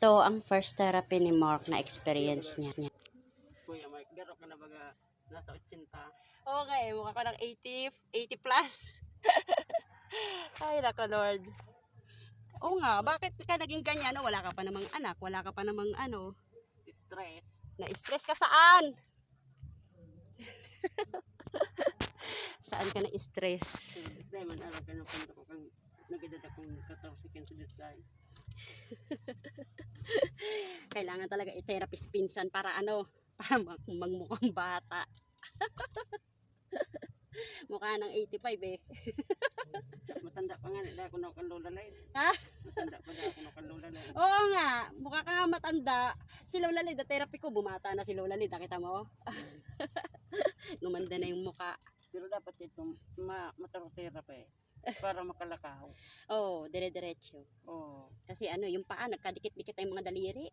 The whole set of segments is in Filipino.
Ito ang first therapy ni Mark na experience niya. Kuya Mike, garo ka na baga nasa 80. Oo nga eh, mukha ka ng 80, 80 plus. Ay, nako Lord. Oo nga, bakit ka naging ganyan? No? Wala ka pa namang anak, wala ka pa namang ano, Stress. na-stress ka saan? saan ka na-stress? Dahil man alam ka na punta ko kang nagdada kong 14 kin sa Disay. Kailangan talaga i-therapist pinsan para ano, para mag magmukhang bata. Mukha ng 85 eh. Matanda pa nga na ako na kan lola lay. Ha? Matanda pa na ako na kan lola lay. Oo nga, mukha ka nga matanda. Si Lola Lid, therapy ko, bumata na si Lola Lid, nakita mo? Gumanda na yung mukha. Pero dapat ito ma mataroterapi para makalakaw. Oo, oh, dire-diretso. Oh. Kasi ano, yung paa, nagkadikit-dikit na yung mga daliri.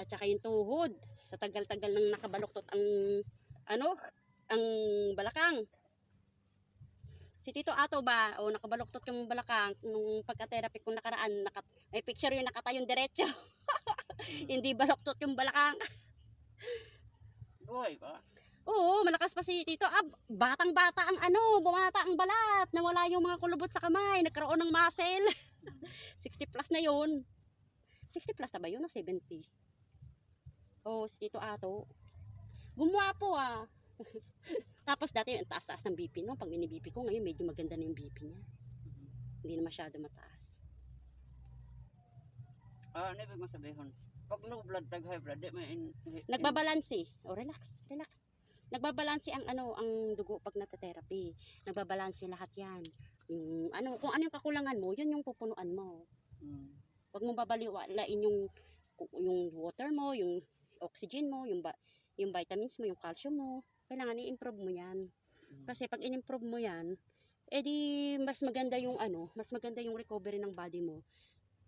At saka yung tuhod, sa tagal-tagal nang nakabaluktot ang, ano, ang balakang. Si Tito Ato ba, o nakabaluktot yung balakang, nung pagka-therapy kong nakaraan, naka, may picture yung nakatayong diretso. Hindi baluktot yung balakang. Buhay ba? Oo, malakas pa si Tito. Ah, batang-bata ang ano, bumata ang balat. Nawala yung mga kulubot sa kamay. Nagkaroon ng muscle. 60 plus na yun. 60 plus na ba yun o 70? Oo, si Tito Ato. Gumawa po ah. Tapos dati ang taas-taas ng BP no. Pag mini-BP ko ngayon medyo maganda na yung BP niya. Hindi na masyado mataas. Ah, ano ibig mo sabihin? Pag no blood tag high blood, di may in, Nagbabalanse. O relax, relax. Nagbabalanse ang ano, ang dugo pag nata-therapy. Nagbabalanse lahat 'yan. Yung ano, kung ano yung kakulangan mo, 'yun yung pupunuan mo. Mm. Huwag mo babaliwalain yung yung water mo, yung oxygen mo, yung ba, yung vitamins mo, yung calcium mo. Kailangan i-improve mo 'yan. Kasi pag in-improve mo 'yan, edi mas maganda yung ano, mas maganda yung recovery ng body mo.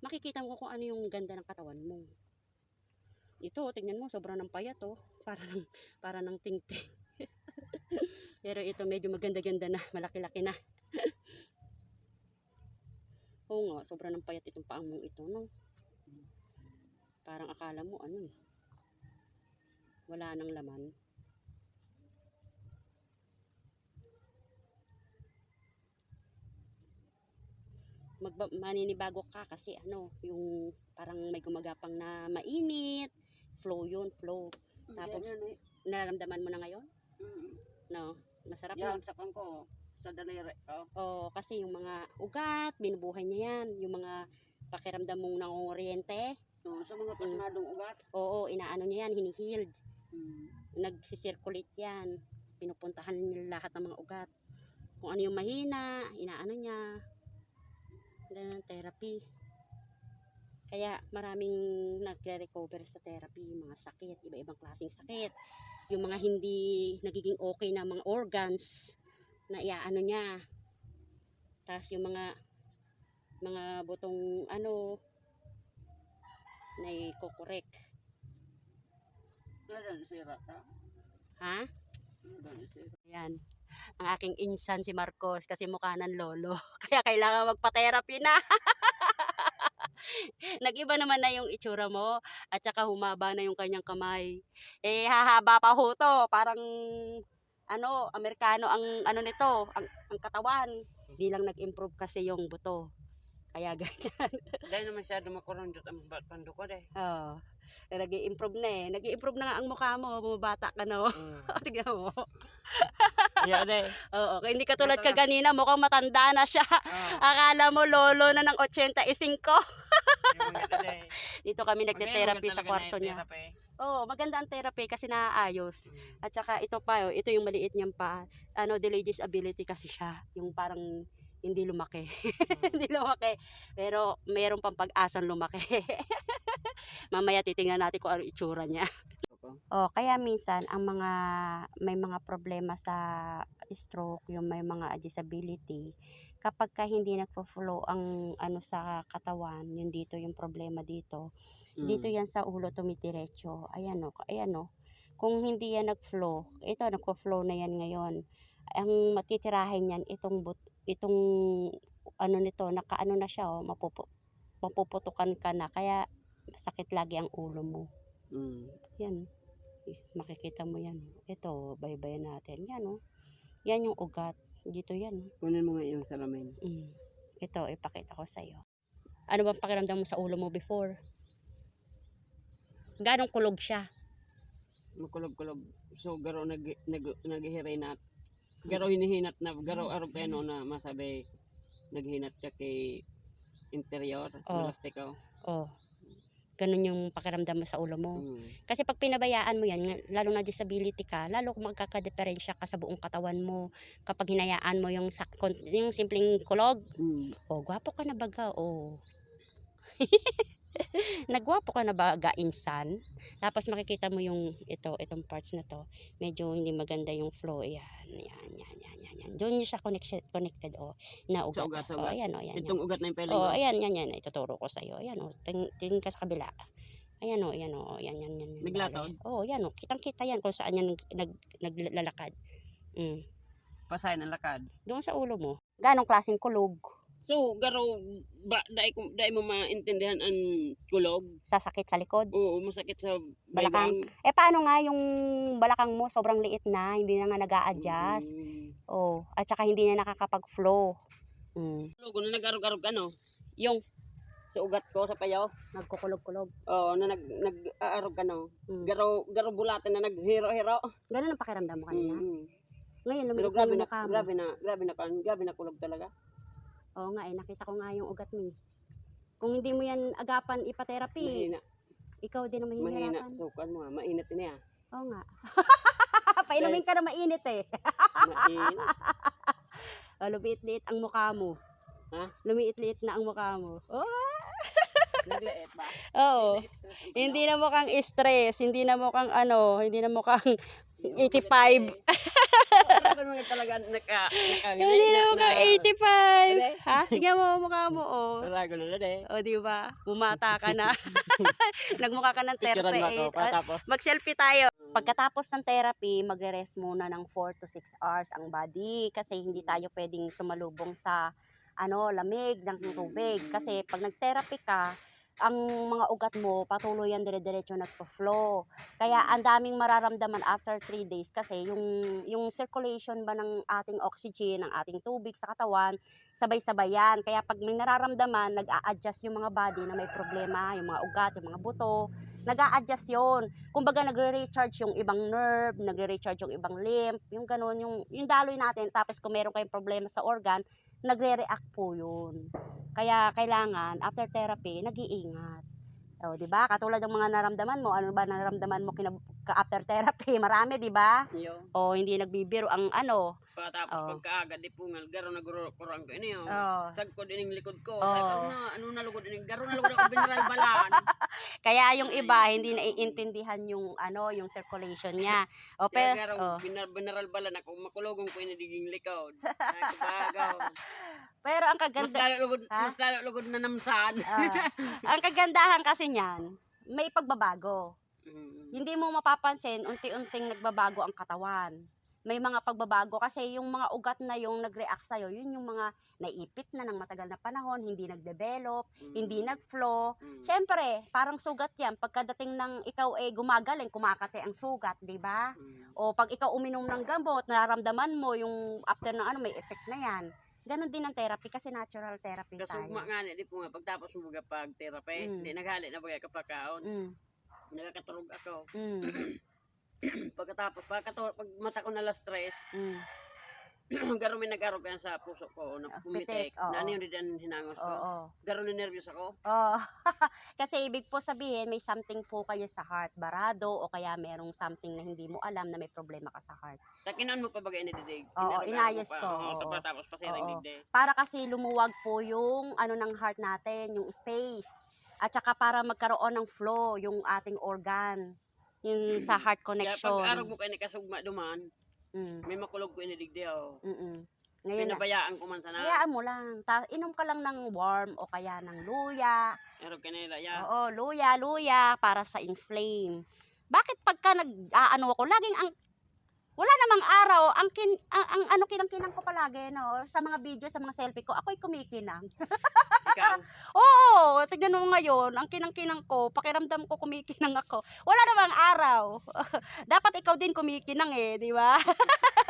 Makikita mo kung ano yung ganda ng katawan mo. Ito, tingnan mo, sobrang ng payat oh. Para ng, para ng tingting. Pero ito, medyo maganda-ganda na. Malaki-laki na. Oo nga, sobrang ng payat itong paang ito, no? Parang akala mo, ano eh. Wala nang laman. Magba maninibago ka kasi ano, yung parang may gumagapang na mainit, flow yun, flow. Tapos, Yan, yan, eh. Nararamdaman mo na ngayon? Mm. No? Masarap Yan, no? sa ko, sa daliri. Oh. Oo, kasi yung mga ugat, binubuhay niya yan. Yung mga pakiramdam mong nangunguryente, Oh, sa mga pasangadong ugat. oo, inaano niya yan, hinihild. Mm. Nagsisirculate yan. Pinupuntahan niya lahat ng mga ugat. Kung ano yung mahina, inaano niya. Ganun, therapy. Kaya maraming nagre-recover sa therapy, mga sakit, iba-ibang klaseng sakit. Yung mga hindi nagiging okay na mga organs na iaano niya. Tapos yung mga mga butong ano na ta? Ha? Ano na sira? Yan. Ang aking insan si Marcos kasi mukha ng lolo. Kaya kailangan magpa-therapy na. Nag-iba naman na yung itsura mo at saka humaba na yung kanyang kamay. Eh hahaba pa ho to. Parang ano, Amerikano ang ano nito, ang, ang katawan. Di lang nag-improve kasi yung buto. Kaya ganyan. Dahil naman siya dumakurundot ang bat pando ko deh. Oh, nag-i-improve na eh. Nag-i-improve na nga ang mukha mo. Bumabata ka no. Mm. Tignan mo. Yeah, deh. Oo, kaya hindi katulad ka kanina, mukhang matanda na siya. Oh, Akala mo lolo na ng 85. Yung mga deh. Dito kami nagte-therapy sa kwarto niya. Oo, maganda ang therapy kasi naaayos. Mm. At saka ito pa, oh, ito yung maliit niyang pa. Ano, delayed disability kasi siya. Yung parang hindi lumaki. hindi lumaki. Pero meron pang pag-asang lumaki. Mamaya titingnan natin kung ano itsura niya. Oh, kaya minsan ang mga may mga problema sa stroke, yung may mga disability, kapag ka hindi nagfo-flow ang ano sa katawan, yun dito yung problema dito. Mm. Dito yan sa ulo tumitiretso. Ayan o, ayan o. Kung hindi yan nag-flow, ito nagpo-flow na yan ngayon. Ang matitirahin yan itong but, itong ano nito, nakaano na siya oh, mapupo mapuputukan ka na. Kaya sakit lagi ang ulo mo. Mm. Yan. Makikita mo yan. Ito, baybayin natin. Yan oh. Yan yung ugat. Dito yan. Kunin mo nga yung salamin. Mm. Ito, ipakita ko sa'yo. Ano bang pakiramdam mo sa ulo mo before? Ganong kulog siya? Makulog-kulog. So, garo nag, nag, naghihiray na. Garo hinihinat na. Garo arog kayo no, na masabi naghinat siya kay interior. Oh. Malastikaw. Oh. Ganun yung pakiramdam mo sa ulo mo. Mm. Kasi pag pinabayaan mo yan, lalo na disability ka, lalo kung magkakadeferensya ka sa buong katawan mo. Kapag hinayaan mo yung, kon- yung simpleng kulog, Mm. oh, gwapo ka na baga, oh. Nagwapo ka na baga, insan. Tapos makikita mo yung ito, itong parts na to. Medyo hindi maganda yung flow. Yan, yan. yan. Doon siya connection, connected, oh. Na ugat. Sa ugat, sa Oh, ugat. ayan, oh, ayan. Itong ugat na yung peling. Oh, mo. ayan, yan, yan. Ituturo ko sa'yo. Ayan, oh. Ting, tingin ka sa kabila. Ayan, oh, ayan, oh. Ayan, yan, yan. Naglatod? Oh, yan, oh. Kitang-kita yan kung saan yan nag, nag, naglalakad. Mm. Pasay ng lakad. Doon sa ulo mo. Ganong klaseng kulog. So, garo, ba, dai, dai mo maintindihan ang kulog. Sasakit sa likod. Oo, masakit sa Balakang. baybang. Eh, paano nga yung balakang mo sobrang liit na, hindi na nga nag adjust Mm. Oh, at saka hindi na nakakapag-flow. Mm. Kulog, na nag-arog-arog ano, Yung sa ugat ko, sa payaw. nagkukulog-kulog. Oo, na nag, nag-aarog ano. Mm. Garo, garo bulatan na naghiro-hiro. Ganun ang pakiramdam mo kanina. Mm. Ngayon, lumiit na grabe yung na, mukha mo. grabe na, grabe na, kan- grabe na kulog talaga. Oo nga eh, nakita ko nga yung ugat mo eh. Kung hindi mo yan agapan ipa-therapy, Mahina, ikaw din ang mahina. mahihirapan. Sukan mo, ah, mainit na yan. Oo nga. Painumin ka na mainit eh. Mainit. Oh, lumiit-liit ang mukha mo. Ha? Lumiit-liit na ang mukha mo. Oh, Nagliit ba? Oo. Hindi na mukhang stress, hindi na mukhang ano, hindi na mukhang 85. Talaga mga talaga naka, Hindi na mukhang 85. Ha? Tingnan mo mukha mo, oh. Talaga na lang eh. O, di ba? Bumata ka na. Nagmukha ka ng Picturean mo ako, 38. Ah. Mag-selfie tayo. Pagkatapos ng therapy, magre-rest muna ng 4 to 6 hours ang body kasi hindi tayo pwedeng sumalubong sa ano, lamig ng tubig. Kasi pag nag-therapy ka, ang mga ugat mo patuloy yan dire-diretso nagpo-flow. Kaya ang daming mararamdaman after 3 days kasi yung yung circulation ba ng ating oxygen, ng ating tubig sa katawan, sabay-sabay yan. Kaya pag may nararamdaman, nag-a-adjust yung mga body na may problema, yung mga ugat, yung mga buto, nag-a-adjust yun. Kumbaga nagre-recharge yung ibang nerve, nagre-recharge yung ibang lymph, yung ganun, yung, yung daloy natin. Tapos kung meron kayong problema sa organ, nagre-react po yun. Kaya kailangan, after therapy, nag-iingat. O, di ba? Katulad ng mga naramdaman mo, ano ba naramdaman mo kina, ka after therapy? Marami, di ba? O, hindi nagbibiro ang ano. Patapos Oo. pagkaaga, di pungal, garo na kurang ko. Ano yun? Oh. Sagkod ining likod ko. Sabi ko, ano, ano nalugod ining, garo nalugod ako binral balan. Kaya yung iba, hindi naiintindihan yung, ano, yung circulation niya. O, Kaya pero, garo, oh. binar, binral balan ako, makulogong ko inidiging likod. Nagkabagaw. pero ang Mas kaganda, lalo lugod, Ha? mas lalo lugod na namsan. Ah, ang kagandahan kasi niyan, may pagbabago. Mm. Hindi mo mapapansin, unti-unting nagbabago ang katawan. May mga pagbabago kasi yung mga ugat na yung nag-react sa'yo, yun yung mga naipit na ng matagal na panahon, hindi nag-develop, Mm. hindi nag-flow. Mm. Siyempre, parang sugat yan. Pagkadating ng ikaw ay gumagaling, kumakate ang sugat, di ba? Mm. O pag ikaw uminom ng gamot, nararamdaman mo yung after ng ano, may effect na yan. Ganon din ang therapy kasi natural therapy Kasugma tayo. nga ni, di po nga, pagtapos mo pag therapy, Mm. di naghalit na bagay kapakaon. Mm, Nagakaturog ako. mm, Pagkatapos, pagkaturog, pag mata ko na stress, mm. garo may nagarog yan sa puso ko, na Ah, pumitik. pitik, oo. Na ano yung din hinangos ko. Oo. Garo na nervous ako. Oh, kasi ibig po sabihin may something po kayo sa heart, barado o kaya merong something na hindi mo alam na may problema ka sa heart. Takinan mo pa bagay ni Didig. Oo, inayos ko, Oo, tapos pa siya Oo. nagdigde. Para kasi lumuwag po yung ano ng heart natin, yung space. At saka para magkaroon ng flow yung ating organ, yung sa heart Kaya pag connection. arog mo kayo ni kasugma duman, Mm, may makulog ko inigde oh. mm, Ngayon na. Pinabayaan ko man sana. Hayaan mo lang. Ta- inom ka lang ng warm o kaya ng luya. Arog ka nila, ya. Oo, luya, luya para sa inflame. Bakit pagka nag-aano ako, laging ang wala namang araw, ang kin ang, ang ano kinang-kinang ko palagi no, sa mga video, sa mga selfie ko, ako'y kumikinang. Ikaw. Oo, tignan mo ngayon, ang kinang-kinang ko, pakiramdam ko kumikinang ako. Wala namang araw. Dapat ikaw din kumikinang eh, di ba?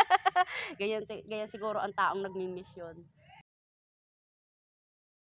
ganyan, ganyan siguro ang taong nagmi-mission.